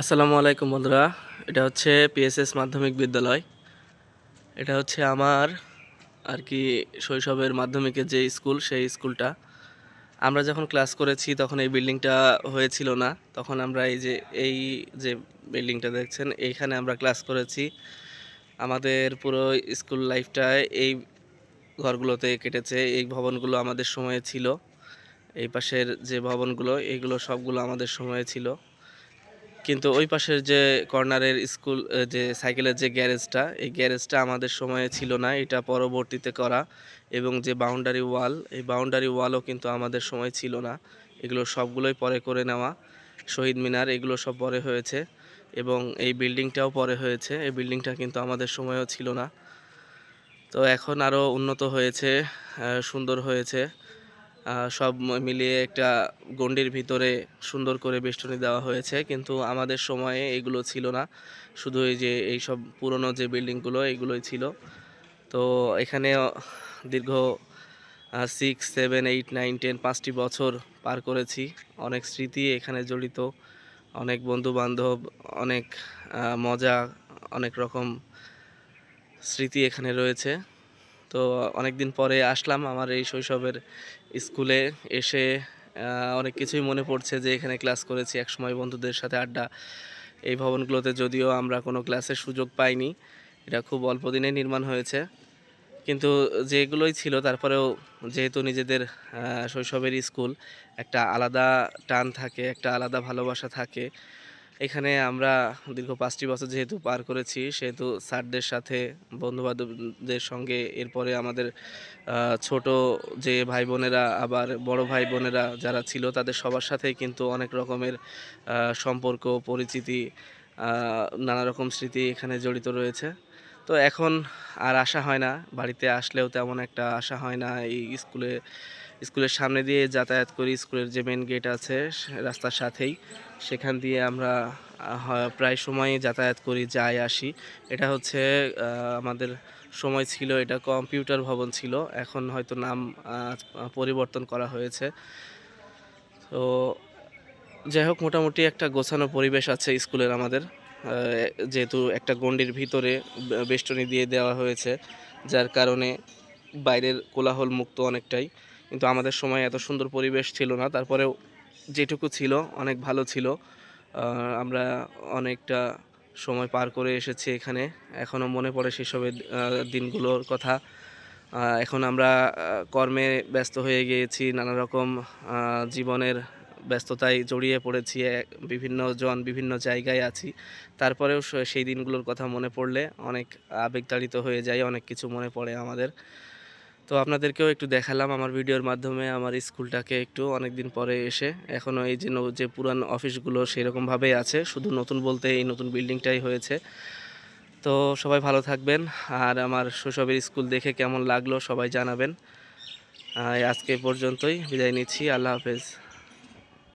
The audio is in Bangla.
আসসালামু আলাইকুম, বন্ধুরা। এটা হচ্ছে পিএসএস মাধ্যমিক বিদ্যালয়। এটা হচ্ছে আমার আর কি শৈশবের মাধ্যমিকের যে স্কুল, সেই স্কুলটা। আমরা যখন ক্লাস করেছি, তখন এই বিল্ডিংটা হয়েছিল না। তখন আমরা এই যে এই যে বিল্ডিংটা দেখছেন, এইখানে আমরা ক্লাস করেছি। আমাদের পুরো স্কুল লাইফটায় এই ঘরগুলোতে কেটেছে। এই ভবনগুলো আমাদের সময়ে ছিল। এই পাশের যে ভবনগুলো এইগুলো সবগুলো আমাদের সময়ে ছিল। কিন্তু ওই পাশের যে কর্নারের স্কুল যে সাইকেলের যে গ্যারেজটা এই গ্যারেজটা আমাদের সময়ে ছিল না, এটা পরবর্তীতে করা এবং যে বাউন্ডারি ওয়াল এই বাউন্ডারি ওয়ালও কিন্তু আমাদের সময় ছিল না। এগুলো সবগুলোই পরে করে নেওয়া, শহীদ মিনার, এগুলো সব পরে হয়েছে এবং এই বিল্ডিংটাও পরে হয়েছে। এই বিল্ডিংটা কিন্তু আমাদের সময়ও ছিল না। তো এখন আরও উন্নত হয়েছে সুন্দর হয়েছে। সব মিলিয়ে একটা গণ্ডির ভিতরে সুন্দর করে বেষ্টনী দেওয়া হয়েছে, কিন্তু আমাদের সময়ে এগুলো ছিল না। শুধু এই যে এই সব পুরনো যে বিল্ডিংগুলো, এগুলোই ছিল। তো এখানে দীর্ঘ six seven eight nine ten পাঁচটি বছর পার করেছি। অনেক স্মৃতি এখানে জড়িত, অনেক বন্ধু বান্ধব অনেক মজা, অনেক রকম স্মৃতি এখানে রয়েছে। তো অনেক দিন পরে আসলাম আমার এই শৈশবের স্কুলে এসে অনেক কিছুই মনে পড়ছে যে এখানে ক্লাস করেছি, একসময় বন্ধুদের সাথে আড্ডা। এই ভবনগুলোতে যদিও আমরা কোনো ক্লাসের সুযোগ পাইনি, এটা খুব অল্প দিনে নির্মাণ হয়েছে। কিন্তু যেগুলোই ছিল, তারপরেও যেহেতু নিজেদের শৈশবের স্কুল, একটা আলাদা টান থাকে, একটা আলাদা ভালোবাসা থাকে এখানে আমরা দীর্ঘ পাঁচটি বছর যেহেতু পার করেছি, সেহেতু স্যারদের সাথে, বন্ধুবান্ধবদের সঙ্গে, এরপরে আমাদের ছোট যে ভাই বোনেরা আবার বড় ভাই বোনেরা যারা ছিল, তাদের সবার সাথে কিন্তু অনেক রকমের সম্পর্ক, পরিচিতি নানা রকম স্মৃতি এখানে জড়িত রয়েছে। তো এখন আর আসা হয় না। বাড়িতে আসলেও তেমন একটা আসা হয় না। এই স্কুলে, স্কুলের সামনে দিয়ে যাতায়াত করি, স্কুলের যে মেন গেট আছে, রাস্তার সাথেই। সেখান দিয়ে আমরা প্রায় সময়ই যাতায়াত করি, যাই আসি। এটা হচ্ছে আমাদের সময় ছিল, এটা কম্পিউটার ভবন ছিল। এখন হয়তো নাম পরিবর্তন করা হয়েছে। তো যাই হোক, মোটামুটি একটা গোছানো পরিবেশ আছে স্কুলের আমাদের। যেহেতু একটা গণ্ডির ভিতরে বেষ্টনী দিয়ে দেওয়া হয়েছে, যার কারণে বাইরের কোলাহল মুক্ত অনেকটাই। কিন্তু আমাদের সময় এত সুন্দর পরিবেশ ছিল না, তারপরেও যেটুকু ছিল, অনেক ভালো ছিল। আমরা অনেকটা সময় পার করে এসেছি এখানে। এখনও মনে পড়ে সেসবের দিনগুলোর কথা। এখন আমরা কর্মে ব্যস্ত হয়ে গিয়েছি নানা রকম জীবনের ব্যস্ততায় জড়িয়ে পড়েছি বিভিন্ন জন বিভিন্ন জায়গায় আছি। তারপরেও সেই দিনগুলোর কথা মনে পড়লে অনেক আবেগতাড়িত হয়ে যায় অনেক কিছু মনে পড়ে আমাদের। তো আপনাদেরকেও একটু দেখালাম আমার ভিডিওর মাধ্যমে আমার স্কুলটাকে একটু অনেক দিন পরে এসে। এখনও এই যে যে পুরান অফিসগুলো সেরকমভাবেই আছে, শুধু নতুন বলতে এই নতুন বিল্ডিংটাই হয়েছে। তো সবাই ভালো থাকবেন, আর আমার শৈশবের স্কুল দেখে কেমন লাগল সবাই জানাবেন। আজকে পর্যন্তই, বিদায় নিচ্ছি, আল্লাহ হাফেজ।